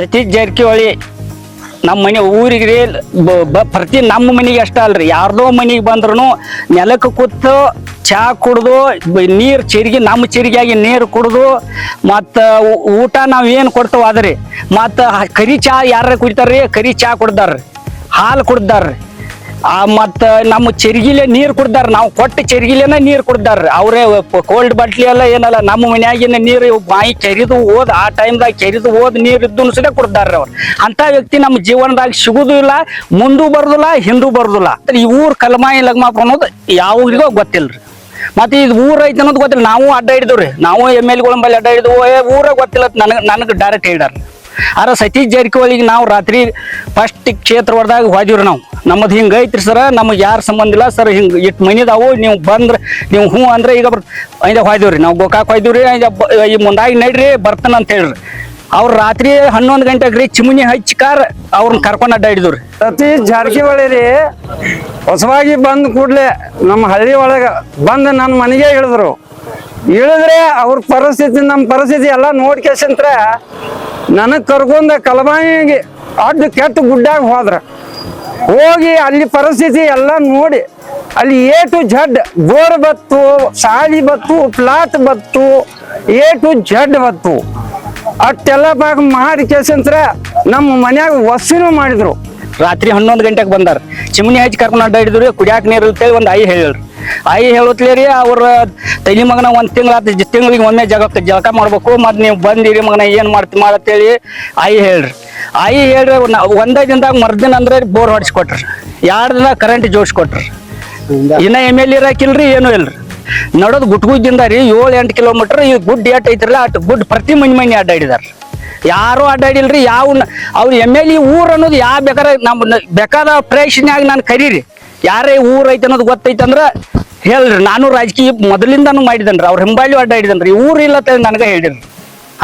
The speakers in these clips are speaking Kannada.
ಸತೀಶ್ ಜಾರಕಿಹೊಳಿ ನಮ್ಮ ಮನೆ ಊರಿಗೆ ರೀ ಪ್ರತಿ ನಮ್ಮ ಮನೆಗೆ ಅಷ್ಟ ಅಲ್ರಿ. ಯಾರ್ದೋ ಮನೆಗೆ ಬಂದ್ರು ನೆಲಕ್ಕೆ ಕೂತು ಚಹಾ ಕುಡ್ದು ನೀರು ನೀರ್ ಚೆರಿಗೆ, ನಮ್ಮ ಚೆರಿಗೆಯಾಗಿ ನೀರು ಕುಡ್ದು, ಮತ್ತು ಊಟ ನಾವು ಏನು ಕೊಡ್ತೇವೆ ಅದ್ರಿ. ಮತ್ತು ಕರಿ ಚಹಾ ಯಾರ ಕುಡಿತಾರ್ರಿ? ಕರಿ ಚಹಾ ಕುಡ್ದಾರ್ರಿ. ಹಾಲು ಕುಡ್ದಾರ್ರಿ. ಆ, ಮತ್ತ ನಮ್ಮ ಚೆರ್ಗಿಲೆ ನೀರ್ ಕುಡ್ದಾರ. ನಾವು ಕೊಟ್ಟ ಚೆರ್ಗಿಲೆನ ನೀರ್ ಕುಡ್ದಾರ ಅವ್ರೆ ಕೋಲ್ಡ್ ಬಟ್ಲಿ ಎಲ್ಲ ಏನಲ್ಲ, ನಮ್ಮ ಮನ್ಯಾಗಿನ ನೀರು ಬಾಯಿ ಕೆರಿದು ಹೋದ್, ಆ ಟೈಮ್ದಾಗ ಕೆರಿದು ಹೋದ್ ನೀರ್ ಇದ್ದು ಸದ ಕುಡ್ದಾರ ಅವ್ರು. ಅಂತ ವ್ಯಕ್ತಿ ನಮ್ಮ ಜೀವನದಾಗ ಸಿಗುದು ಇಲ್ಲ, ಮುಂದೂ ಬರುದಿಲ್ಲ, ಹಿಂದೂ ಬರುದಿಲ್ಲ. ಈ ಊರ್ ಕಲ್ಮಾಯಿ ಲಗ್ಮಾಪ ಅನ್ನೋದು ಯಾವ್ರಿಗೋ ಗೊತ್ತಿಲ್ರಿ. ಮತ್ತೆ ಇದು ಊರ ಐತೆ ಅನ್ನೋದು ಗೊತ್ತಿಲ್ಲ. ನಾವು ಅಡ್ಡ ಹಿಡಿದ್ರಿ ನಾವು ಎಂ ಎಲ್ಗಳ ಅಡ್ಡ ಹಿಡಿದು ಊರ ಗೊತ್ತಿಲ್ಲ ನನಗೆ ನನಗೆ ಡೈರೆಕ್ಟ್ ಹೇಳ್ಯಾರ ಆರ ಸತೀಶ್ ಜಾರಕಿಹೊಳಿಗೆ ನಾವು ರಾತ್ರಿ ಫಸ್ಟ್ ಕ್ಷೇತ್ರ ಹೊಡೆದಾಗ ಹೋದಿವ್ರಿ ನಾವು. ನಮ್ಮದು ಹಿಂಗೆ ಐತ್ರಿ ಸರ, ನಮಗೆ ಯಾರು ಸಂಬಂಧ ಇಲ್ಲ ಸರ್, ಹಿಂಗೆ ಇಟ್ಟು ಮನಿದಾವು, ನೀವು ಬಂದ್ರೆ, ನೀವು ಹ್ಞೂ ಅಂದ್ರೆ ಈಗ ಬರ್ ಐದ ಹೋಯ್ದಿವ್ರಿ, ನಾವು ಗೋಕಾಕ್ ಹೋಯ್ದಿವ್ರಿ ಈ ಮುಂದಾಗಿ ನಡ್ರಿ, ಬರ್ತಾನೆ ಅಂತ ಹೇಳ್ರಿ. ಅವ್ರು ರಾತ್ರಿ ಹನ್ನೊಂದು ಗಂಟೆಗೆ ರೀ ಚಿಮುನಿ ಹಚ್ಚಿ ಕಾರ್ ಅವ್ರನ್ನ ಕರ್ಕೊಂಡು ಅಡ್ಡ ಪ್ರತಿ ಸತೀಶ್ ಜಾರಕಿಹೊಳಿ ರೀ, ಹೊಸವಾಗಿ ಬಂದ ಕೂಡ್ಲೆ ನಮ್ಮ ಹಳ್ಳಿ ಒಳಗೆ ಬಂದು ನನ್ನ ಮನೆಗೆ ಇಳಿದ್ರು. ಇಳಿದ್ರೆ ಅವ್ರ ಪರಿಸ್ಥಿತಿ ನಮ್ಮ ಪರಿಸ್ಥಿತಿ ಎಲ್ಲ ನೋಡ್ಕೇಸಂತ್ರ ನನಗೆ ಕರ್ಕೊಂಡ ಕಲಬಾಯಿಗೆ ಅಡ್ಡ ಕೆಟ್ಟ ಗುಡ್ಡಾಗ ಹೋದ್ರ. ಹೋಗಿ ಅಲ್ಲಿ ಪರಿಸ್ಥಿತಿ ಎಲ್ಲ ನೋಡಿ, ಅಲ್ಲಿ ಎ ಟು ಝಡ್ ಬೋರ್ ಬತ್ತು ಸಾಲಿ ಬತ್ತು, ಪ್ಲಾಟ್ ಬತ್ತು ಎ ಟು ಝಡ್ ಬತ್ತು. ಅಷ್ಟೆಲ್ಲ ಪಾಕ ಮಾಡಿ ಕೇಸಂತ್ರ ನಮ್ಮ ಮನ್ಯಾಗ ವಸೂನು ಮಾಡಿದ್ರು. ರಾತ್ರಿ ಹನ್ನೊಂದು ಗಂಟೆಗೆ ಬಂದಾರ. ಚಿಮಣಿ ಹಚ್ಚಿ ಕರ್ಕೊಂಡು ಅಡ್ಡ ಹಿಡಿದ್ರು, ಕುಡಿಯಾಕ ನೀರು ಅಂತೇಳಿ ಒಂದು ಐ ಹೇಳ್ರಿ ಐ ಹೇಳುತ್ತಲೇ ರೀ ಅವ್ರ ತೈಲಿ ಮಗನ ಒಂದ್ ತಿಂಗಳ ತಿಂಗಳಿಗೆ ಒಮ್ಮೆ ಜಗಕ್ಕೆ ಜಳಕ ಮಾಡ್ಬೇಕು, ಮತ್ ನೀವು ಬಂದಿರಿ ಮಗನ ಏನು ಮಾಡ್ತಿ ಮಾಡತ್ತೇಳಿ ಐ ಹೇಳ್ರಿ. ಹೇಳ್ರಿ, ನ- ಒಂದೇ ದಿನದಾಗ ಮರ್ದಿನ ಅಂದ್ರೆ ಬೋರ್ ಹೊಡಿಸ್ಕೊಟ್ರಿ. ಎರಡು ದಿನ ಕರೆಂಟ್ ಜೋಡಿಸ್ಕೊಟ್ರಿ. ಇನ್ನ ಎಂ ಎಲ್ ಇರಾಕಿಲ್ರಿ, ಏನೂ ಇಲ್ರಿ. ನಡೋದು ಗುಟ್ಗುದ್ದಿಂದ ರೀ ಏಳು ಎಂಟು ಕಿಲೋಮೀಟರ್ ಈ ಗುಡ್ ಏಟ್ ಐತ್ರಲ್ಲ, ಅಟ್ ಗುಡ್ ಪ್ರತಿ ಮನೆ ಮನೆ ಅಡ್ಡಾಡಿದಾರ. ಯಾರು ಅಡ್ಡಾಡಿಲ್ರಿ ಯಾವ ಅವ್ರು ಎಂ ಎಲ್ ಇ ಊರ್ ಅನ್ನೋದು ಯಾವ ಬೇಕಾರ ನಮ್ಮ ಬೇಕಾದ ಪ್ರಶ್ನೆಯಾಗಿ ನಾನು ಕರೀರಿ. ಯಾರೇ ಊರ್ ಐತೆ ಅನ್ನೋದು ಗೊತ್ತೈತೆ ಅಂದ್ರ ಹೇಳ್ರಿ. ನಾನು ರಾಜಕೀಯ ಮೊದಲಿಂದಾನು ಮಾಡಿದನ್ರಿ, ಅವ್ರ ಹಿಂಬಾಲಿ ಅಡ್ಡಾಡಿದನ್ರಿ. ಊರ್ ಇಲ್ಲ ನನಗೆ ಹೇಳಿರಿ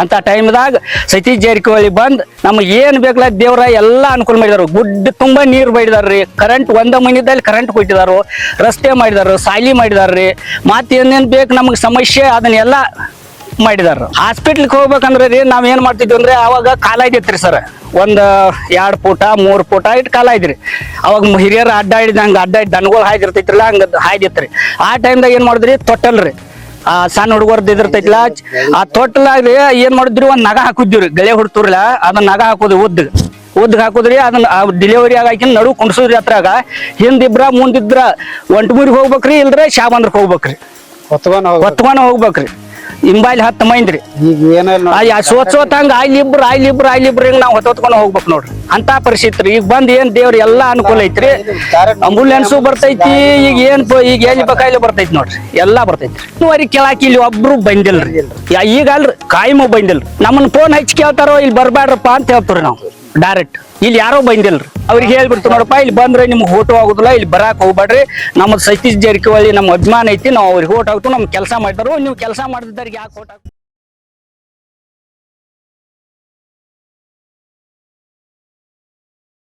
ಅಂತ ಟೈಮ್ದಾಗ ಸತೀಶ್ ಜಾರಕಿಹೊಳಿ ಬಂದ್ ನಮಗೆ ಏನ್ ಬೇಕಲ್ಲ ದೇವ್ರ ಎಲ್ಲ ಅನುಕೂಲ ಮಾಡಿದಾರು. ಗುಡ್ಡ ತುಂಬಾ ನೀರು ಬೈದಾರ್ರಿ ಕರೆಂಟ್ ಒಂದ ಮನಿದಲ್ಲಿ ಕರೆಂಟ್ ಕೊಟ್ಟಿದಾರು. ರಸ್ತೆ ಮಾಡಿದಾರು, ಸಾಲಿ ಮಾಡಿದಾರ್ರಿ. ಏನೇನ್ ಬೇಕು ನಮಗೆ ಸಮಸ್ಯೆ ಅದನ್ನೆಲ್ಲ ಮಾಡಿದಾರ. ಹಾಸ್ಪಿಟ್ಲ್ಗೆ ಹೋಗ್ಬೇಕಂದ್ರೆ ರೀ ನಾವ್ ಏನ್ ಮಾಡ್ತಿದ್ವಿ ಅಂದ್ರೆ ಅವಾಗ ಕಾಲ ಇದ್ದಿತ್ರಿ ಸರ್. ಒಂದ್ ಎರಡ್ ಫೂಟ ಮೂರ್ ಫೂಟ ಇಟ್ಟು ಕಾಲ ಐತ್ರಿ ಅವಾಗ ಹಿರಿಯರು ಅಡ್ಡ ಹಂಗೆ ಹಿಡ್ದು ದನಗಳು ಹಾಯ್ದಿರ್ತೈತ್ರಲ್ಲ, ಹಂಗ ಹಾಯ್ದಿತ್ರಿ. ಆ ಟೈಮ್ದಾಗ ಏನ್ ಮಾಡಿದ್ರಿ? ತೊಟ್ಟಲ್ರಿ. ಆ ಸಣ್ಣ ಹುಡುಗರ್ದು ಇದಿರ್ತೈತಿಲ್ಲ ಆ ತೊಟ್ಟಲಾಗ್ರಿ ಏನ್ ಮಾಡಿದ್ರಿ, ಒಂದ್ ನಗ ಹಾಕಿದ್ವಿ ಗಳೆ ಹುಡ್ತುರ್ಲ, ಅದನ್ನ ನಗ ಹಾಕೋದು ಉದ್ದ. ಉದ್ದ ಹಾಕುದ್ರಿ, ಅದನ್ನ ಡೆಲಿವರಿ ಆಗಾಕಿನ ನಡು ಕುಂಡ್ಸುದ್ರಿ ಅತ್ರಾಗ ಹಿಂದಿಬ್ರ ಮುಂದಿದ್ರ ಒಂಟ್ಮೂರಿಗೆ ಹೋಗ್ಬೇಕ್ರಿ, ಇಲ್ದ್ರೆ ಶಾಬಂದ್ರಕ್ಕೆ ಹೋಗ್ಬೇಕ್ರಿ. ಹೊತ್ಕೊಂಡ್ ಹೋಗ್ಬೇಕು. ಹೊತ್ಕೊಂಡ್ ಹೋಗ್ಬೇಕ್ರಿ. ಇಂಬಾಯ್ಲಿ ಹತ್ತು ಮೈಂದ್ರಿ. ಈಗ ಏನಿಲ್ಲ ಆ ಸೋತ್ ಸೋತ್ ಹಂಗ ಆಯ್ಲಿ ಇಬ್ರು ಆಯ್ಲಿ ಇಬ್ರು ಆಯ್ಲಿ ಇಬ್ರು ಹಿಂಗ್ ನಾವ್ ಹೊತ್ಕೊಂಡ್ ಹೋಗ್ಬೇಕು ನೋಡ್ರಿ. ಅಂತ ಪರಿಸ್ಥಿತಿ ರೀ ಈಗ ಬಂದ್ ಏನ್ ದೇವ್ರ ಎಲ್ಲಾ ಅನುಕೂಲ ಐತ್ರಿ. ಅಂಬುಲೆನ್ಸು ಬರ್ತೈತಿ ಈಗ ಏನ್ ಪ- ಈಗ ಎಲ್ಲಿ ಬೇಕಾಯ್ಲಿ ಬರ್ತೈತಿ ನೋಡ್ರಿ. ಎಲ್ಲಾ ಬರ್ತೈತಿ ಇನ್ನುವರೆಗೆ ಕೇಳಾಕ ಇಲ್ಲಿ ಒಬ್ರು ಬಂದಿಲ್ರಿ. ಯಾ- ಈಗ ಅಲ್ರಿ ಕಾಯಮು ಬಂದಿಲ್ರಿ. ನಮ್ಮನ್ ಫೋನ್ ಹಚ್ಚಿ ಕೇಳ್ತಾರೋ ಇಲ್ಲಿ ಬರ್ಬ್ಯಾಡ್ರಪ್ಪ ಅಂತ ಹೇಳ್ತಾರ ನಾವು. ಡೈರೆಕ್ಟ್ ಇಲ್ಲಿ ಯಾರೋ ಬಂದಿಲ್ರಿ. ಅವ್ರಿಗೆ ಹೇಳ್ಬಿಡ್ತು ನೋಡಪ್ಪ, ಇಲ್ಲಿ ಬಂದ್ರೆ ನಿಮ್ಗೆ ಓಟು ಆಗುದಿಲ್ಲ, ಇಲ್ಲಿ ಬರಾಕ್ ಹೋಗ್ಬೇಡ್ರಿ. ನಮ್ಮ ಸತೀಶ್ ಜಾರಕಿಹೊಳಿ ನಮ್ಮ ಅಭಿಮಾನ ಐತಿ, ನಾವು ಅವ್ರಿಗೆ ಓಟ್ ಹಾಕ್ತು ನಮ್ ಕೆಲಸ ಮಾಡಿದ್ರು ನೀವು ಕೆಲಸ ಮಾಡಿದ್ದವ್ರಿಗೆ ಯಾಕೆ ಓಟ್